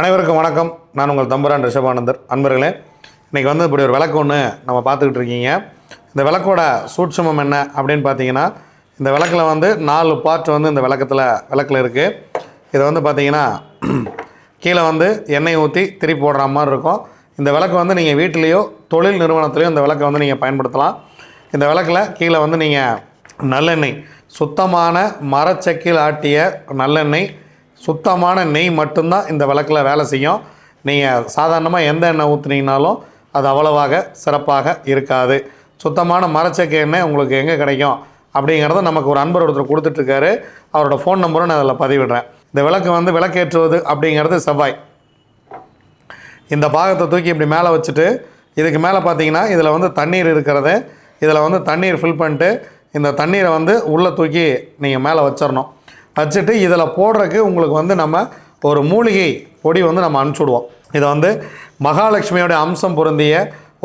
அனைவருக்கும் வணக்கம். நான் உங்கள் தம்பரான் ரிஷபானந்தர். அன்பர்களே இன்றைக்கி வந்து இப்படி ஒரு விளக்கு ஒன்று நம்ம பார்த்துக்கிட்டு இருக்கீங்க. இந்த விளக்கோட சூட்சமம் என்ன அப்படின்னு பார்த்தீங்கன்னா இந்த விளக்கில் வந்து நாலு பார்ட் வந்து இந்த விளக்கத்தில் விளக்கில் இருக்குது இதை வந்து பார்த்தீங்கன்னா கீழே வந்து எண்ணெய் ஊற்றி திருப்பி போடுற மாதிரி இருக்கும். இந்த விளக்கு வந்து நீங்கள் வீட்டிலேயோ தொழில் நிறுவனத்துலேயோ இந்த விளக்கை வந்து நீங்கள் பயன்படுத்தலாம். இந்த விளக்கில் கீழே வந்து நீங்கள் நல்லெண்ணெய் சுத்தமான மரச்சக்கில் ஆட்டிய நல்லெண்ணெய் சுத்தமான நெய் மட்டும்தான் இந்த விளக்கில் வேலை செய்யும். நீங்கள் சாதாரணமாக எந்த எண்ணெய் ஊற்றுனீங்கனாலும் அது அவ்வளவாக சிறப்பாக இருக்காது. சுத்தமான மரச்சக்க எண்ணெய் உங்களுக்கு எங்கே கிடைக்கும்? அப்படிங்கிறத நமக்கு ஒரு அன்பர் ஒருத்தர் கொடுத்துட்ருக்காரு. அவரோட ஃபோன் நம்பரும் நான் அதில் பதிவிடுறேன். இந்த விளக்கு வந்து விளக்கேற்றுவது அப்படிங்கிறது செவ்வாய். இந்த பாகத்தை தூக்கி இப்படி மேலே வச்சுட்டு இதுக்கு மேலே பார்த்தீங்கன்னா இதில் வந்து தண்ணீர் இருக்கிறது இதில் வந்து தண்ணீர் ஃபில் பண்ணிட்டு இந்த தண்ணீரை வந்து உள்ளே தூக்கி நீங்கள் மேலே வச்சிடணும் வச்சுட்டு இதில் போடுறதுக்கு உங்களுக்கு வந்து நம்ம ஒரு மூலிகை பொடி வந்து நம்ம அனுப்பிச்சுடுவோம். இதை வந்து மகாலட்சுமியோடைய அம்சம் பொருந்திய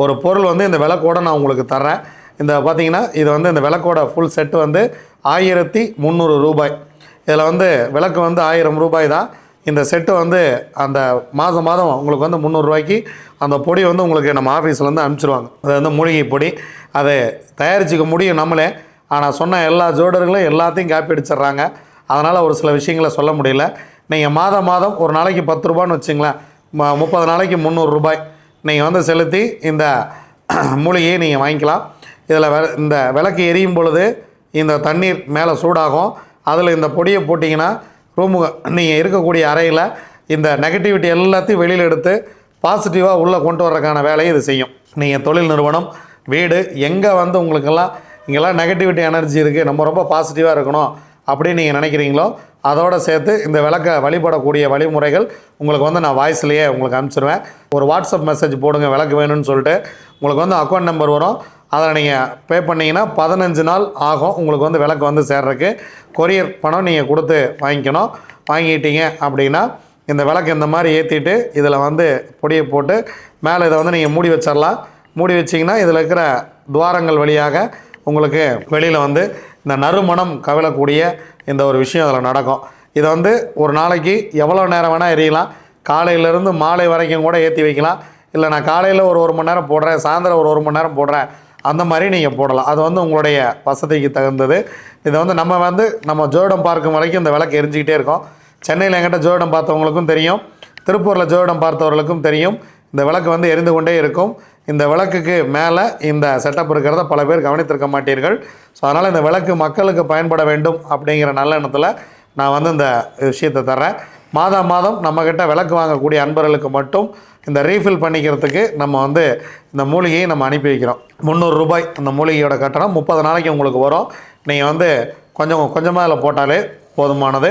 ஒரு பொருள் வந்து இந்த விளக்கோட நான் உங்களுக்கு தர்றேன். இந்த பார்த்திங்கன்னா இது வந்து இந்த விளக்கோட ஃபுல் செட்டு வந்து ஆயிரத்தி முந்நூறு ரூபாய். இதில் வந்து விளக்கு வந்து ஆயிரம் ரூபாய் தான். இந்த செட்டு வந்து அந்த மாதம் மாதம் உங்களுக்கு வந்து முந்நூறுரூவாய்க்கு அந்த பொடி வந்து உங்களுக்கு நம்ம ஆஃபீஸ்லேருந்து அனுப்பிச்சிருவாங்க அது வந்து மூலிகை பொடி. அதை தயாரிச்சுக்க முடியும் நம்மளே. ஆனால் சொன்ன எல்லா ஜோடர்களும் எல்லாத்தையும் காப்பி அடிச்சிட்றாங்க. அதனால் ஒரு சில விஷயங்களை சொல்ல முடியல. நீங்கள் மாதம் மாதம் ஒரு நாளைக்கு பத்து ரூபான்னு வச்சுங்களேன். முப்பது நாளைக்கு முந்நூறுரூபாய் நீங்கள் வந்து செலுத்தி இந்த மூலிகையை நீங்கள் வாங்கிக்கலாம். இதில் வெ இந்த விளக்கு எரியும் பொழுது இந்த தண்ணீர் மேலே சூடாகும். அதில் இந்த பொடியை போட்டிங்கன்னா ரூமு நீங்கள் இருக்கக்கூடிய அறையில் இந்த நெகட்டிவிட்டி எல்லாத்தையும் வெளியில் எடுத்து பாசிட்டிவாக உள்ளே கொண்டு வர்றதுக்கான வேலையை இது செய்யும். நீங்கள் தொழில் நிறுவனம் வீடு எங்கே வந்து உங்களுக்கெல்லாம் இங்கெல்லாம் நெகட்டிவிட்டி எனர்ஜி இருக்குது நம்ம ரொம்ப பாசிட்டிவாக இருக்கணும். அப்படின்னு நீங்கள் நினைக்கிறீங்களோ அதோடு சேர்த்து இந்த விளக்கை வழிபடக்கூடிய வழிமுறைகள் உங்களுக்கு வந்து நான் வாய்ஸ்லேயே உங்களுக்கு அனுப்பிச்சிடுவேன் ஒரு வாட்ஸ்அப் மெசேஜ் போடுங்க விளக்கு வேணும்னு சொல்லிட்டு. உங்களுக்கு வந்து அக்கௌண்ட் நம்பர் வரும். அதில் நீங்கள் பே பண்ணிங்கன்னா பதினஞ்சு நாள் ஆகும் உங்களுக்கு வந்து விளக்கு வந்து சேர்றதுக்கு. கொரியர் பணம் நீங்கள் கொடுத்து வாங்கிக்கணும். வாங்கிட்டீங்க அப்படின்னா இந்த விளக்கு இந்த மாதிரி ஏற்றிட்டு இதில் வந்து பொடியை போட்டு மேலே இதை வந்து நீங்கள் மூடி வச்சிடலாம் மூடி வச்சிங்கன்னா இதில் இருக்கிற துவாரங்கள் வழியாக உங்களுக்கு வெளியில் வந்து இந்த நறுமணம் கவிழக்கூடிய இந்த ஒரு விஷயம் அதில் நடக்கும். இதை வந்து ஒரு நாளைக்கு எவ்வளோ நேரம் வேணால் எரியலாம். காலையிலேருந்து மாலை வரைக்கும் கூட ஏற்றி வைக்கலாம். இல்லை நான் காலையில் ஒரு ஒரு மணி நேரம் போடுறேன் சாயந்தரம் ஒரு ஒரு மணி நேரம் போடுறேன். அந்த மாதிரி நீங்கள் போடலாம். அது வந்து உங்களுடைய வசதிக்கு தகுந்தது. இதை வந்து நம்ம வந்து நம்ம ஜோடம் பார்க்கும் வரைக்கும் இந்த விளக்கு எரிஞ்சிக்கிட்டே இருக்கோம். சென்னையில் எங்கிட்ட ஜோடம் பார்த்தவங்களுக்கும் தெரியும். திருப்பூரில் ஜோடம் பார்த்தவர்களுக்கும் தெரியும். இந்த விளக்கு வந்து எரிந்து கொண்டே இருக்கும். இந்த விளக்குக்கு மேலே இந்த செட்டப் இருக்கிறத பல பேர் கவனித்திருக்க மாட்டீர்கள். ஸோ அதனால் இந்த விளக்கு மக்களுக்கு பயன்பட வேண்டும் அப்படிங்கிற நல்ல எண்ணத்தில் நான் வந்து இந்த விஷயத்தை தர்றேன். மாதம் மாதம் நம்மக்கிட்ட விளக்கு வாங்கக்கூடிய அன்பர்களுக்கு மட்டும் இந்த ரீஃபில் பண்ணிக்கிறதுக்கு நம்ம வந்து இந்த மூலிகையை நம்ம அனுப்பி வைக்கிறோம். முந்நூறு ரூபாய் அந்த மூலிகையோட கட்டணம் முப்பது நாளைக்கு உங்களுக்கு வரும். நீங்கள் வந்து கொஞ்சம் கொஞ்சமாக அதில் போட்டாலே போதுமானது.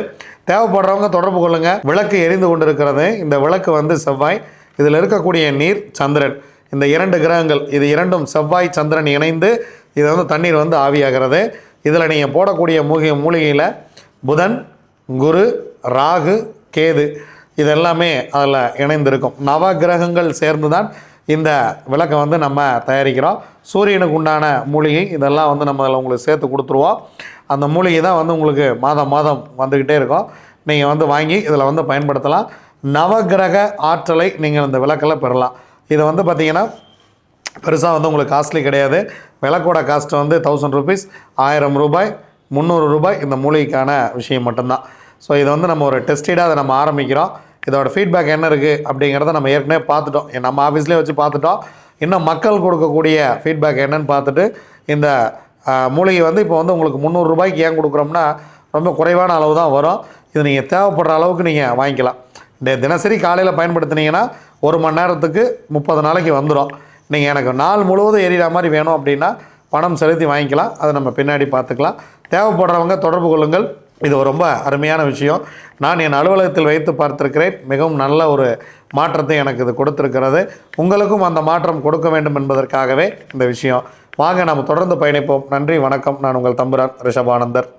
தேவைப்படுறவங்க தொடர்பு கொள்ளுங்கள் விளக்கு எரிந்து கொண்டு இருக்கிறது இந்த விளக்கு வந்து செவ்வாய். இதில் இருக்கக்கூடிய நீர் சந்திரன். இந்த இரண்டு கிரகங்கள் இது இரண்டும் செவ்வாய் சந்திரன் இணைந்து இது வந்து தண்ணீர் வந்து ஆவியாகிறது. இதில் நீங்கள் போடக்கூடிய மூலிகை மூலிகையில் புதன் குரு ராகு கேது இதெல்லாமே அதில் இணைந்திருக்கும். நவ கிரகங்கள் சேர்ந்து தான் இந்த விளக்கை வந்து நம்ம தயாரிக்கிறோம். சூரியனுக்கு உண்டான மூலிகை இதெல்லாம் வந்து நம்ம அதில் உங்களுக்கு சேர்த்து கொடுத்துருவோம். அந்த மூலிகை தான் வந்து உங்களுக்கு மாதம் மாதம் வந்துக்கிட்டே இருக்கும். நீங்கள் வந்து வாங்கி இதில் வந்து பயன்படுத்தலாம். நவகிரக ஆற்றலை நீங்கள் இந்த விளக்கில் பெறலாம். இதை வந்து பார்த்தீங்கன்னா பெருசாக வந்து உங்களுக்கு காஸ்ட்லி கிடையாது. விளக்கோட காஸ்ட் வந்து தௌசண்ட் ருபீஸ் ஆயிரம் ரூபாய் முந்நூறு ரூபாய் இந்த மூலிகைக்கான விஷயம் மட்டும்தான். ஸோ இதை வந்து நம்ம ஒரு டெஸ்டடாக அதை நம்ம ஆரம்பிக்கிறோம். இதோட ஃபீட்பேக் என்ன இருக்குது அப்படிங்கிறத நம்ம ஏற்கனவே பார்த்துட்டோம். நம்ம ஆஃபீஸ்லேயே வச்சு பார்த்துட்டோம். இன்னும் மக்கள் கொடுக்கக்கூடிய ஃபீட்பேக் என்னன்னு பார்த்துட்டு இந்த மூலிகை வந்து இப்போ வந்து உங்களுக்கு முந்நூறு ரூபாய்க்கு ஏன் கொடுக்குறோம்னா ரொம்ப குறைவான அளவு தான் வரும். இது நீங்கள் தேவைப்படுற அளவுக்கு நீங்கள் வாங்கிக்கலாம். தினசரி காலையில் பயன்படுத்தினீங்கன்னா ஒரு மணி நேரத்துக்கு முப்பது நாளைக்கு வந்துடும் நீங்கள் எனக்கு நாள் முழுவதும் எரியிற மாதிரி வேணும் அப்படின்னா பணம் செலுத்தி வாங்கிக்கலாம். அதை நம்ம பின்னாடி பார்த்துக்கலாம். தேவைப்படுறவங்க தொடர்பு கொள்ளுங்கள். இது ஒரு ரொம்ப அருமையான விஷயம். நான் என் அலுவலகத்தில் வைத்து பார்த்திருக்கிறேன். மிகவும் நல்ல ஒரு மாற்றத்தை எனக்கு இது கொடுத்துருக்கிறது. உங்களுக்கும் அந்த மாற்றம் கொடுக்க வேண்டும் என்பதற்காகவே இந்த விஷயம். வாங்க நாம் தொடர்ந்து பயணிப்போம். நன்றி வணக்கம். நான் உங்கள் தம்புரான் ரிஷபானந்தர்.